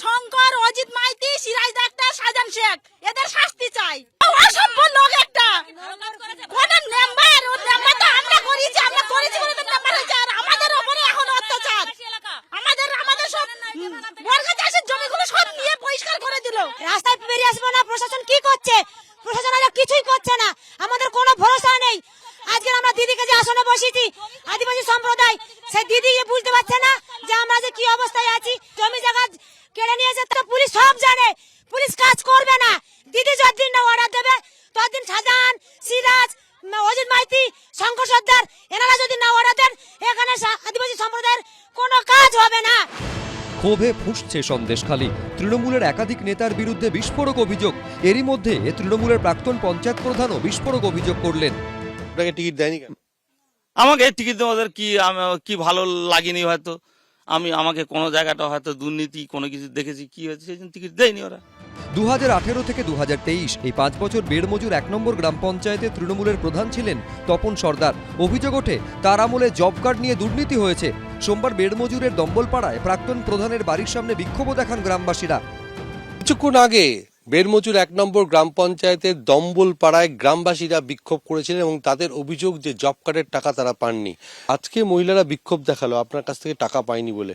Shankar, Ajit Maity, Siraj doctor, Sajan Sheikh. এদের শাস্তি চাই। অসভ্য লোক একটা। কোন মেম্বার ও মেম্বার তো আমরা করেছি আমরা করেছি বলে তো মেম্বার হয়েছে। আর আমাদের উপরে এখন অত্যাচার। আমাদের আমাদের সব বর্গা চাষের জমিগুলো সব নিয়ে পরিষ্কার করে দিল। রাস্তায় বেরিয়ে আসব না, প্রশাসন কি করছে? প্রশাসন আজ কিছুই করছে না। আমাদের কোনো ভরসা নেই। আজকে আমরা দিদিকে যে আসনে বসিয়েছি আদিবাসী সম্প্রদায়, সেই দিদি বুঝতে পারছে না যে আমরা যে কি অবস্থায় আছি জমি জায়গা কেড়ে নিয়েছে তো পুলিশ সব জানে পুলিশ কাজ করবে না দিদি যতদিন না অর্ডার দেবে ততদিন শাহজাহান সিরাজ অজিত মাইতি শঙ্কর সর্দার এনারা যদি না অর্ডার দেন এখানে আদিবাসী সম্প্রদায়ের কোনো কাজ হবে না। ক্ষোভে ফুঁসছে সন্দেশখালী তৃণমূলের একাধিক নেতার বিরুদ্ধে বিস্ফোরক অভিযোগ। এরই মধ্যে তৃণমূলের প্রাক্তন পঞ্চায়েত প্রধানও বিস্ফোরক অভিযোগ করলেন। আপনাকে টিকিট দেয়নি কেন? আমাকে টিকিট ওদের কি কি ভালো লাগেনি হয়তো? আমি আমাকে কোনো জায়গাটা হয়তো দুর্নীতি কোনো কিছু দেখেছি কি হয়েছে সেই জন্য টিকিট দেয়নি ওরা। দু হাজার আঠারো থেকে দু এই পাঁচ বছর বেড়মজুর এক নম্বর গ্রাম পঞ্চায়েতে তৃণমূলের প্রধান ছিলেন তপন সর্দার। অভিযোগ ওঠে তার আমলে জব কার্ড নিয়ে দুর্নীতি হয়েছে। সোমবার বেড়মজুরের দম্বলপাড়ায় প্রাক্তন প্রধানের বাড়ির সামনে বিক্ষোভও দেখান গ্রামবাসীরা। কিছুক্ষণ আগে বেরমচুর এক নম্বর গ্রাম পঞ্চায়েতের দম্বল পাড়ায় গ্রামবাসীরা বিক্ষোভ করেছিলেন এবং তাদের অভিযোগ যে জব কার্ডের টাকা তারা পাননি। আজকে মহিলারা বিক্ষোভ দেখাল আপনার কাছ থেকে টাকা পায়নি বলে।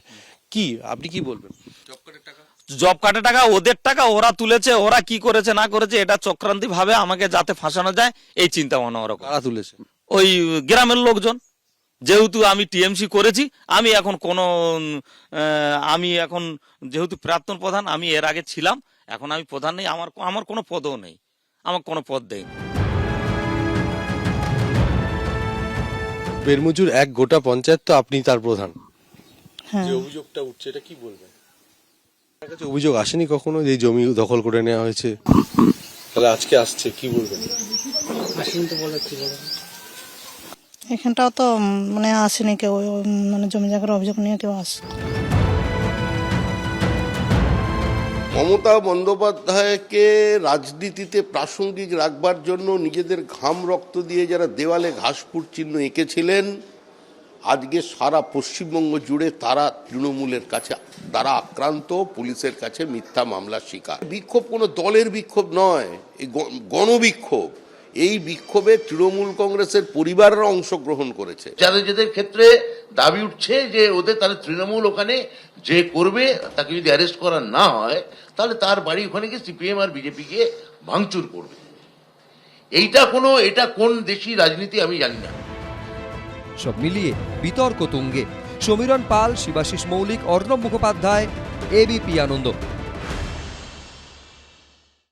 কি? আপনি কি বলবেন? জব কার্ডের টাকা? জব কার্ডের টাকা ওদের টাকা ওরা তুলেছে ওরা কি করেছে না করেছে এটা চক্রান্তি ভাবে আমাকে যাতে ফাঁসানো যায় এই চিন্তা ভাবনা ওরা করে। তুলেছে? ওই গ্রামের লোকজন। যেহেতু আমি টিএমসি করেছি আমি এখন কোনো আমি এখন যেহেতু প্রাক্তন প্রধান আমি এর আগে ছিলাম এখন আমি প্রধান নেই আমার আমার কোনো পদও নেই আমার কোনো পদ দেয়নি বেরমুজুর এক গোটা পঞ্চায়েত তো আপনি তার প্রধান। যে অভিযোগটা উঠছে এটা কি বলবেন? কাছে অভিযোগ আসেনি কখনো যে এই জমি দখল করে নেওয়া হয়েছে? তাহলে আজকে আসছে কি বলবেন এখানটাও তো মানে আসেনি কেউ মানে জমি জায়গার অভিযোগ নিয়ে কেউ আসে মমতা বন্দ্যোপাধ্যায়কে রাজনীতিতে প্রাসঙ্গিক রাখবার জন্য নিজেদের ঘাম রক্ত দিয়ে যারা দেওয়ালে ঘাসপুর চিহ্ন এঁকেছিলেন আজকে সারা পশ্চিমবঙ্গ জুড়ে তারা তৃণমূলের কাছে, তারা আক্রান্ত, পুলিশের কাছে মিথ্যা মামলার শিকার। বিক্ষোভ কোনো দলের বিক্ষোভ নয়, এই গণবিক্ষোভ। এই বিক্ষোভে তৃণমূল কংগ্রেসের পরিবাররা অংশগ্রহণ করেছে। যাদের যাদের ক্ষেত্রে দাবি উঠছে যে ওদের তাহলে তৃণমূল ওখানে যে করবে, তাকে যদি অ্যারেস্ট করা না হয়, তাহলে তার বাড়ি ওখানে গিয়ে সিপিএম আর বিজেপি কে ভাঙচুর করবে। এইটা কোনো, এটা কোন দেশি রাজনীতি আমি জানি না। সব মিলিয়ে বিতর্ক তুঙ্গে। সমীরণ পাল শিবাশিস মৌলিক অর্ণব মুখোপাধ্যায় এবিপি আনন্দ।